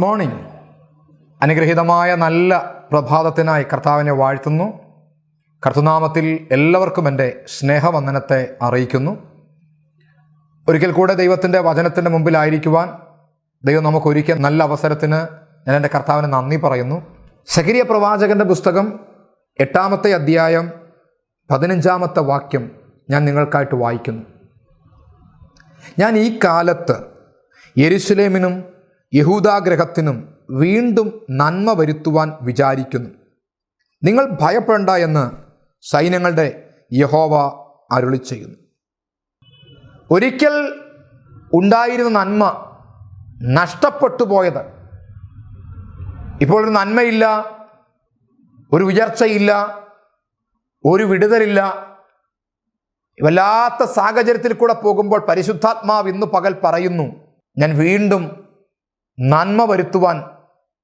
Morning അനുഗ്രഹീതമായ നല്ല പ്രഭാതത്തിനായി കർത്താവിനെ വാഴ്ത്തുന്നു. കർത്തനാമത്തിൽ എല്ലാവർക്കും എന്റെ സ്നേഹവന്ദനത്തെ അറിയിക്കുന്നു. ഒരിക്കൽ കൂടെ ദൈവത്തിന്റെ വചനത്തിന്റെ മുമ്പിലായിരിക്കുവാൻ ദൈവം നമുക്ക് നല്ല അവസരത്തിന് ഞാൻ എന്റെ കർത്താവിന് നന്ദി പറയുന്നു. സകരിയ പ്രവാചകന്റെ പുസ്തകം എട്ടാമത്തെ അധ്യായം പതിനഞ്ചാമത്തെ വാക്യം ഞാൻ നിങ്ങൾക്കായിട്ട് വായിക്കുന്നു. ഞാൻ ഈ കാലത്ത് യെരുശലേമിനും യഹൂദാഗ്രഹത്തിനും വീണ്ടും നന്മ വരുത്തുവാൻ വിചാരിക്കുന്നു. നിങ്ങൾ ഭയപ്പെടേണ്ട എന്ന് സൈന്യങ്ങളുടെ യഹോവ അരുളി ചെയ്യുന്നു. ഒരിക്കൽ ഉണ്ടായിരുന്ന നന്മ നഷ്ടപ്പെട്ടു പോയത്. ഇപ്പോൾ ഒരു നന്മയില്ല ഒരു ഉയർച്ചയില്ല ഒരു വിടുതലില്ല. വല്ലാത്ത സാഹചര്യത്തിൽ കൂടെ പോകുമ്പോൾ പരിശുദ്ധാത്മാവ് ഇന്ന് പകൽ പറയുന്നു ഞാൻ വീണ്ടും നന്മ വരുത്തുവാൻ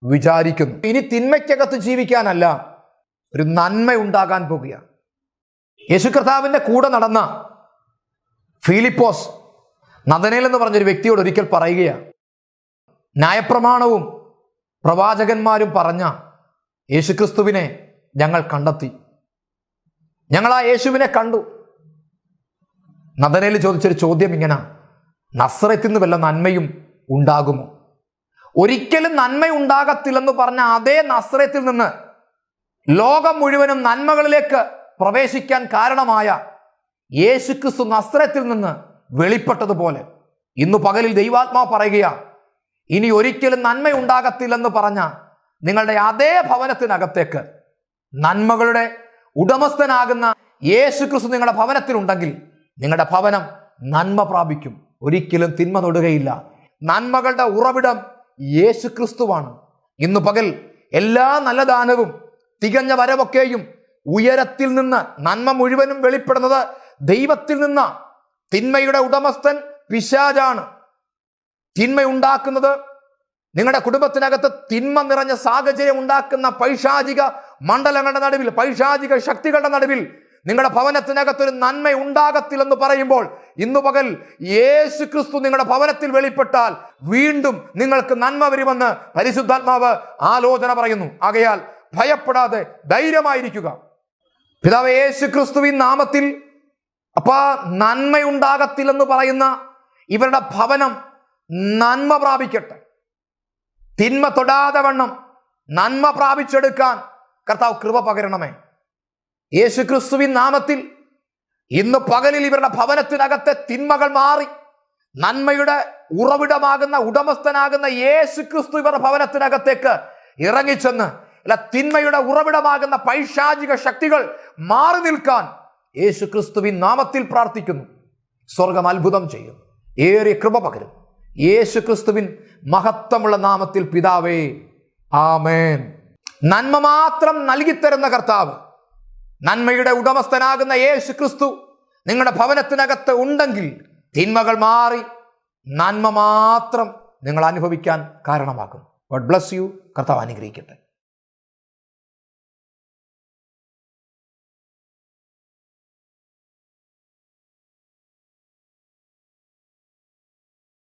വിചാരിക്കുന്നു. ഇനി തിന്മയ്ക്കകത്ത് ജീവിക്കാനല്ല ഒരു നന്മ ഉണ്ടാകാൻ പോകുക. യേശു കർത്താവിന്റെ കൂടെ നടന്ന ഫിലിപ്പോസ് നദനേൽ എന്ന് പറഞ്ഞൊരു വ്യക്തിയോട് ഒരിക്കൽ പറയുകയാണ്. ന്യായപ്രമാണവും പ്രവാചകന്മാരും പറഞ്ഞ യേശുക്രിസ്തുവിനെ ഞങ്ങൾ കണ്ടെത്തി. ഞങ്ങൾ ആ യേശുവിനെ കണ്ടു. നദനയിൽ ചോദിച്ചൊരു ചോദ്യം ഇങ്ങനെ. നസ്രത്തിൽ നിന്ന് വല്ല നന്മയും ഉണ്ടാകുമോ? ഒരിക്കലും നന്മ ഉണ്ടാകത്തില്ലെന്ന് പറഞ്ഞ അതേ നസ്രത്തിൽ നിന്ന് ലോകം മുഴുവനും നന്മകളിലേക്ക് പ്രവേശിക്കാൻ കാരണമായ യേശുക്രിസ്തു നസ്രത്തിൽ നിന്ന് വെളിപ്പെട്ടതുപോലെ. ഇന്ന് പകലിൽ ദൈവാത്മാവ് പറയുകയാണ് ഇനി ഒരിക്കലും നന്മ ഉണ്ടാകത്തില്ലെന്ന് പറഞ്ഞ നിങ്ങളുടെ അതേ ഭവനത്തിനകത്തേക്ക് നന്മകളുടെ ഉടമസ്ഥനാകുന്ന യേശുക്രിസ്തു നിങ്ങളുടെ ഭവനത്തിലുണ്ടെങ്കിൽ നിങ്ങളുടെ ഭവനം നന്മ പ്രാപിക്കും. ഒരിക്കലും തിന്മ തൊടുകയില്ല. നന്മകളുടെ ഉറവിടം യേശുക്രിസ്തുവാണ്. ഇന്ന് പകൽ എല്ലാ നല്ല ദാനവും തികഞ്ഞ വരവൊക്കെയും ഉയരത്തിൽ നിന്ന് നന്മ മുഴുവനും വെളിപ്പെടുന്നത് ദൈവത്തിൽ നിന്ന്. തിന്മയുടെ ഉടമസ്ഥൻ പിശാജാണ് തിന്മ ഉണ്ടാക്കുന്നത് നിങ്ങളുടെ കുടുംബത്തിനകത്ത് തിന്മ നിറഞ്ഞ സാഹചര്യം ഉണ്ടാക്കുന്ന പൈശാചിക മണ്ഡലങ്ങളുടെ നടുവിൽ പൈശാചിക ശക്തികളുടെ നടുവിൽ നിങ്ങളുടെ ഭവനത്തിനകത്തൊരു നന്മ ഉണ്ടാകത്തില്ലെന്ന് പറയുമ്പോൾ ഇന്നു പകൽ യേശു ക്രിസ്തു നിങ്ങളുടെ ഭവനത്തിൽ വെളിപ്പെട്ടാൽ വീണ്ടും നിങ്ങൾക്ക് നന്മ വരുമെന്ന് പരിശുദ്ധാത്മാവ് ആലോചന പറയുന്നു. ആകയാൽ ഭയപ്പെടാതെ ധൈര്യമായിരിക്കുക. പിതാവ് യേശു ക്രിസ്തുവിൻ നാമത്തിൽ അപ്പാ നന്മയുണ്ടാകത്തില്ലെന്ന് പറയുന്ന ഇവരുടെ ഭവനം നന്മ പ്രാപിക്കട്ടെ. തിന്മ തൊടാതെ വണ്ണം നന്മ പ്രാപിച്ചെടുക്കാൻ കർത്താവ് കൃപ പകരണമേ. യേശു ക്രിസ്തുവിൻ നാമത്തിൽ ഇന്ന് പകലിൽ ഇവരുടെ ഭവനത്തിനകത്തെ തിന്മകൾ മാറി നന്മയുടെ ഉറവിടമാകുന്ന ഉടമസ്ഥനാകുന്ന യേശു ക്രിസ്തു ഇവരുടെ ഭവനത്തിനകത്തേക്ക് ഇറങ്ങിച്ചെന്ന് അല്ല തിന്മയുടെ ഉറവിടമാകുന്ന പൈശാചിക ശക്തികൾ മാറി നിൽക്കാൻ യേശു ക്രിസ്തുവിൻ നാമത്തിൽ പ്രാർത്ഥിക്കുന്നു. സ്വർഗം അത്ഭുതം ചെയ്യും ഏറെ കൃപ പകരും. യേശു ക്രിസ്തുവിൻ മഹത്വമുള്ള നാമത്തിൽ പിതാവേ ആമേൻ. നന്മ മാത്രം നൽകിത്തരുന്ന കർത്താവ് നന്മയുടെ ഉടമസ്ഥനാകുന്ന യേശു ക്രിസ്തു നിങ്ങളുടെ ഭവനത്തിനകത്ത് ഉണ്ടെങ്കിൽ തിന്മകൾ മാറി നന്മ മാത്രം നിങ്ങൾ അനുഭവിക്കാൻ കാരണമാകും. ഗോഡ് ബ്ലസ് യു കർത്താവ് അനുഗ്രഹിക്കട്ടെ.